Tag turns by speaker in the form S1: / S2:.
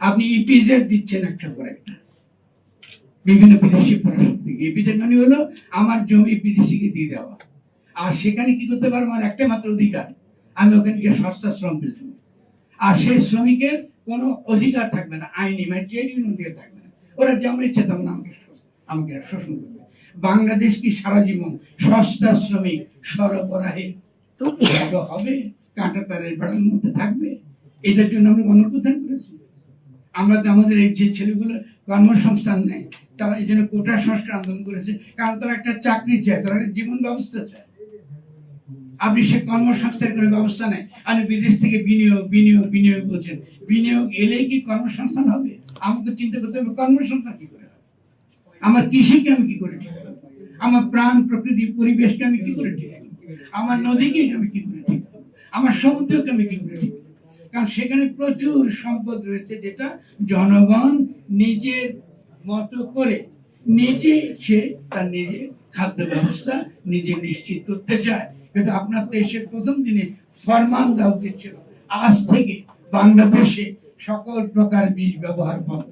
S1: আপনি ইপিজেড দিচ্ছেন একটা পর একটা বিভিন্ন বিদেশি প্রশাসন থেকে ইপিজেড মানে হলো আমার জমি বিদেশিকে দিয়ে দেওয়া। আর সেখানে কি করতে পারব? আমার একটা মাত্র অধিকার। আমি ওখানে গিয়ে সস্তা শ্রম পেয়েছি আর সেই শ্রমিকের কোনো অধিকার থাকবে না। আইনি ইউনিয়ন অধিকার থাকবে না। ওরা যেমন ইচ্ছে তেমন আমাকে আমাকে শোষণ করবে। বাংলাদেশ কি সারা জীবন সস্তা শ্রমিক সরবরাহে হবে? কাঁটা তারের বেড়ার মধ্যে থাকবে? এটার জন্য আমরা গণপ্রদান করেছি। আমরা তো আমাদের এই যে ছেলেগুলো কর্মসংস্থান নেই, তারা এই জন্য কোটা সংস্কার আন্দোলন করেছে। কারণ তারা একটা চাকরি চায়, তারা জীবন ব্যবস্থা চায়। আপনি সে কর্মসংস্থানের কোনো ব্যবস্থা নেই। আপনি বিদেশ থেকে বিনিয়োগ বিনিয়োগ বিনিয়োগ বলছেন বিনিয়োগ এলেই কি কর্মসংস্থান হবে? আমাকে চিন্তা করতে হবে, কর্মসংস্থান কি করে হবে? আমার কৃষিকে আমি কি করে ঠিক আমার প্রাণ, প্রকৃতি, পরিবেশকে আমি কি করে ঠিক আমার নদীকে আমি কি করে ঠিক আমার সমুদ্রকে আমি কি করে ঠিক? কারণ সেখানে প্রচুর সম্পদ রয়েছে যেটা জনগণ নিজের মতো করে নিজে সে তার নিজের খাদ্য ব্যবস্থা নিজে নিশ্চিত করতে চায়। কিন্তু আপনার দেশের প্রথম দিনে ফরমান দেওয়া উচিত ছিল আজ থেকে বাংলাদেশে সকল প্রকার বীজ ব্যবহার বন্ধ।